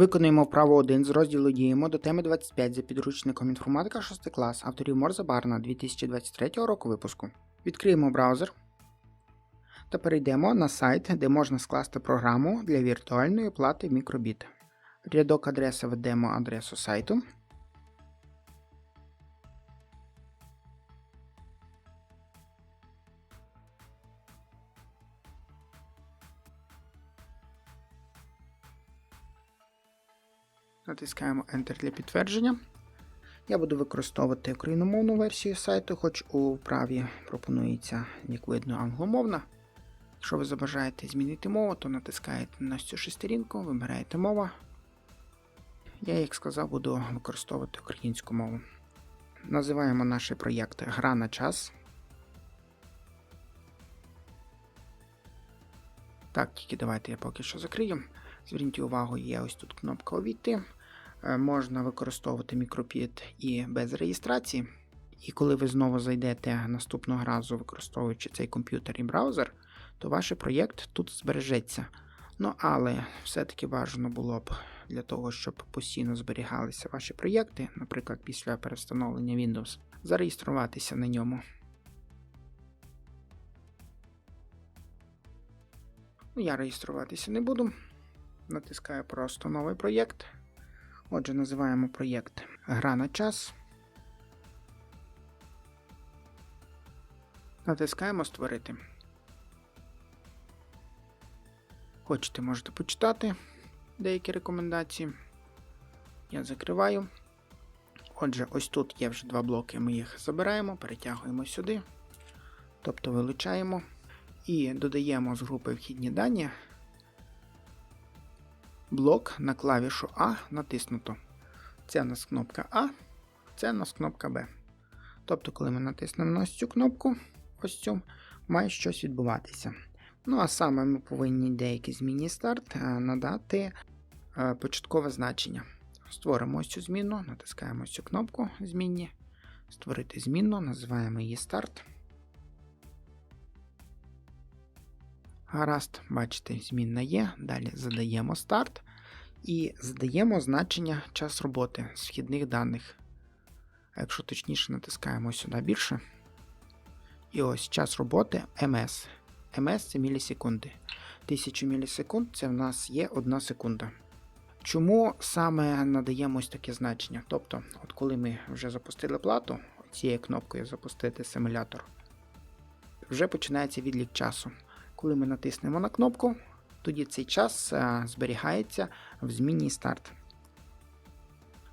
Виконуємо право 1 з розділу Діємо до теми 25 за підручником інформатика 6 клас авторів Морза Барна 2023 року випуску. Відкриємо браузер та перейдемо на сайт, де можна скласти програму для віртуальної оплати мікробіт. Рядок адреси введемо адресу сайту. Натискаємо Enter для підтвердження. Я буду використовувати україномовну версію сайту, хоч у вправі пропонується, як видно, англомовна. Якщо ви забажаєте змінити мову, то натискаєте на цю шестерінку, вибираєте мова. Я, як сказав, буду використовувати українську мову. Називаємо наш проєкт Гра на час. Так, тільки давайте я поки що закрию. Зверніть увагу, є ось тут кнопка Увійти. Е, Можна використовувати мікропід і без реєстрації. І коли ви знову зайдете наступного разу, використовуючи цей комп'ютер і браузер, то ваш проєкт тут збережеться. Ну, але все-таки бажано було б для того, щоб постійно зберігалися ваші проєкти, наприклад, після перестановлення Windows, зареєструватися на ньому. Ну, я реєструватися не буду. Натискаю просто новий проєкт. Отже, називаємо проєкт Гра на час. Натискаємо Створити. Хочете, можете почитати деякі рекомендації. Я закриваю. Отже, ось тут є вже два блоки. Ми їх забираємо, перетягуємо сюди, тобто вилучаємо і додаємо з групи вхідні дані блок на клавішу А натиснуто. Це у нас кнопка А, це у нас кнопка Б. Тобто, коли ми натиснемо на ось цю кнопку, ось цю, має щось відбуватися. Ну, а саме ми повинні деякі змінні старт е, надати е, початкове значення. Створимо ось цю зміну, натискаємо цю кнопку змінні, створити змінну, називаємо її старт. Гаразд, бачите, змінна є. Далі задаємо старт і задаємо значення час роботи з вхідних даних. А якщо точніше, натискаємо сюди більше. І ось час роботи МС. МС це мілісекунди. 1000 мілісекунд це в нас є 1 секунда. Чому саме надаємо ось таке значення? Тобто, от коли ми вже запустили плату, цією кнопкою запустити симулятор, вже починається відлік часу. Коли ми натиснемо на кнопку, тоді цей час зберігається в змінній старт.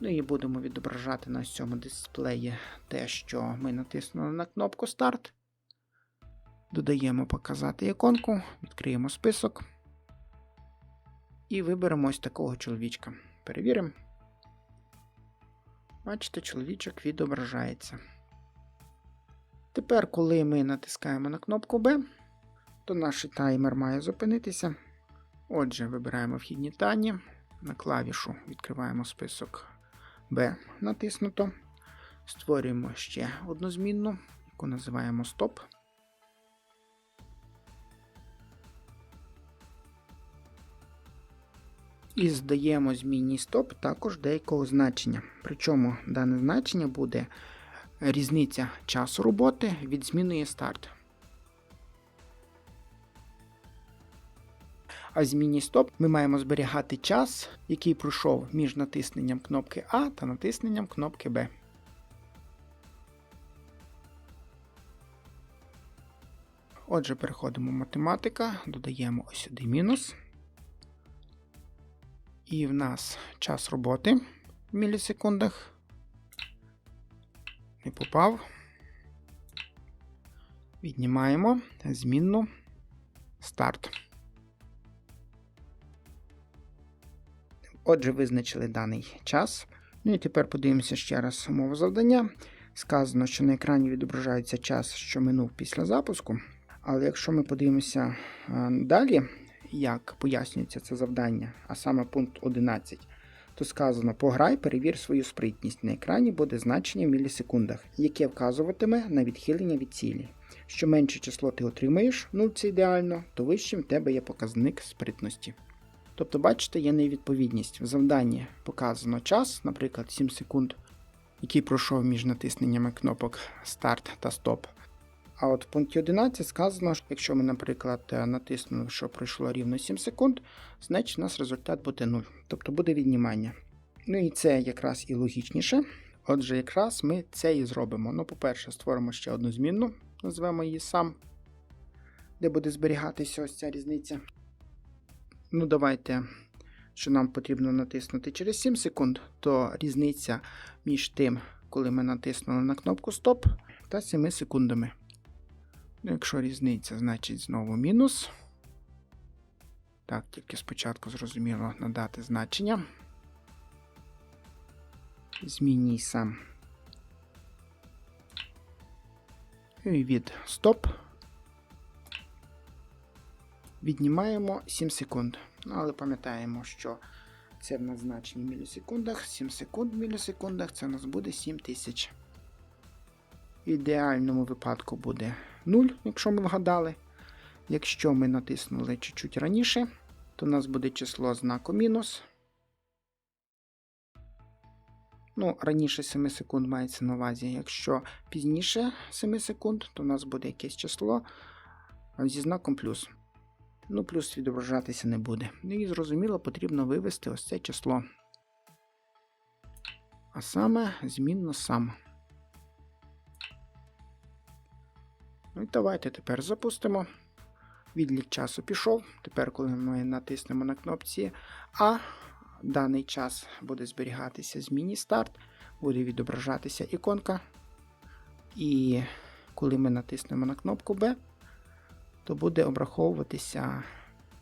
Ну і будемо відображати на цьому дисплеї те, що ми натиснули на кнопку старт. Додаємо показати іконку, відкриємо список. І виберемо ось такого чоловічка. Перевіримо. Бачите, чоловічок відображається. Тепер, коли ми натискаємо на кнопку B, то наш таймер має зупинитися. Отже, вибираємо вхідні дані. На клавішу відкриваємо список B натиснуто. Створюємо ще одну змінну, яку називаємо стоп. І здаємо змінній стоп також деякого значення. Причому дане значення буде різниця часу роботи від змінної старт. А змінній стоп ми маємо зберігати час, який пройшов між натисненням кнопки А та натисненням кнопки Б. Отже, переходимо в математика, додаємо ось сюди мінус. І в нас час роботи в мілісекундах. Не попав. Віднімаємо змінну старт. Отже, визначили даний час. Ну і тепер подивимося ще раз умову завдання. Сказано, що на екрані відображається час, що минув після запуску. Але якщо ми подивимося далі, як пояснюється це завдання, а саме пункт 11, то сказано: пограй, перевір свою спритність. На екрані буде значення в мілісекундах, яке вказуватиме на відхилення від цілі. Що менше число ти отримаєш, 0 це ідеально, то вищим в тебе є показник спритності. Тобто, бачите, є невідповідність. В завданні показано час, наприклад, 7 секунд, який пройшов між натисненнями кнопок Старт та Стоп. А от в пункті 11 сказано, що якщо ми, наприклад, е, натиснули, що пройшло рівно 7 секунд, значить у нас результат буде 0, тобто буде віднімання. Ну і це якраз і логічніше. Отже, якраз ми це і зробимо. Ну, по-перше, створимо ще одну змінну, назвемо її сам, де буде зберігатися ось ця різниця. Ну, давайте, що нам потрібно натиснути через 7 секунд, то різниця між тим, коли ми натиснули на кнопку Стоп, та 7 секундами. Ну, якщо різниця, значить знову мінус. Так, тільки спочатку зрозуміло надати значення. Змінюй сам. І від стоп. Віднімаємо 7 секунд. Ну, але пам'ятаємо, що це в нас значення в мілісекундах. 7 секунд в мілісекундах це у нас буде 7000. В ідеальному випадку буде 0, якщо ми вгадали. Якщо ми натиснули чуть-чуть раніше, то у нас буде число знаку мінус. Ну, раніше 7 секунд мається на увазі. Якщо пізніше 7 секунд, то у нас буде якесь число зі знаком плюс. Ну, плюс відображатися не буде. Ну і зрозуміло, потрібно вивести ось це число. А саме змінно сам. Ну і давайте тепер запустимо. Відлік часу пішов. Тепер, коли ми натиснемо на кнопці А, даний час буде зберігатися зміні старт, буде відображатися іконка. І коли ми натиснемо на кнопку Б, то буде обраховуватися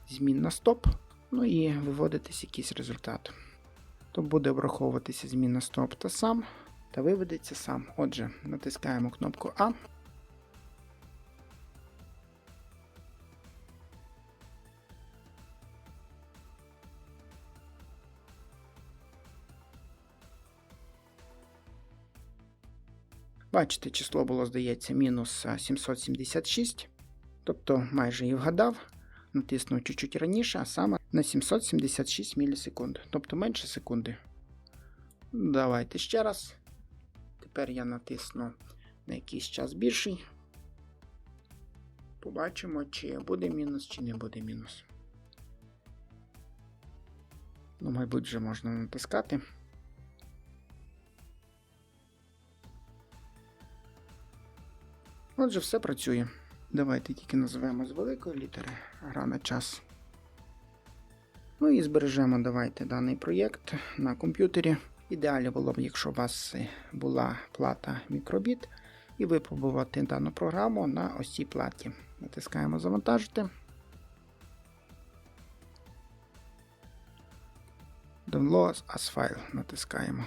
змінна стоп, ну і виводитись якийсь результат. То буде обраховуватися змінна стоп та сам, та виведеться сам. Отже, натискаємо кнопку А. Бачите, число було, здається, мінус 776, тобто майже і вгадав. Натиснув чуть-чуть раніше, а саме на 776 мілісекунд, тобто менше секунди. Давайте ще раз. Тепер я натисну на якийсь час більший. Побачимо, чи буде мінус, чи не буде мінус. Ну, мабуть, вже можна натискати. Отже, все працює. Давайте тільки назвемо з великої літери гра на час. Ну і збережемо давайте даний проєкт на комп'ютері. Ідеально було б, якщо у вас була плата мікробіт, і випробувати дану програму на ось цій платі. Натискаємо Завантажити. Download as file натискаємо.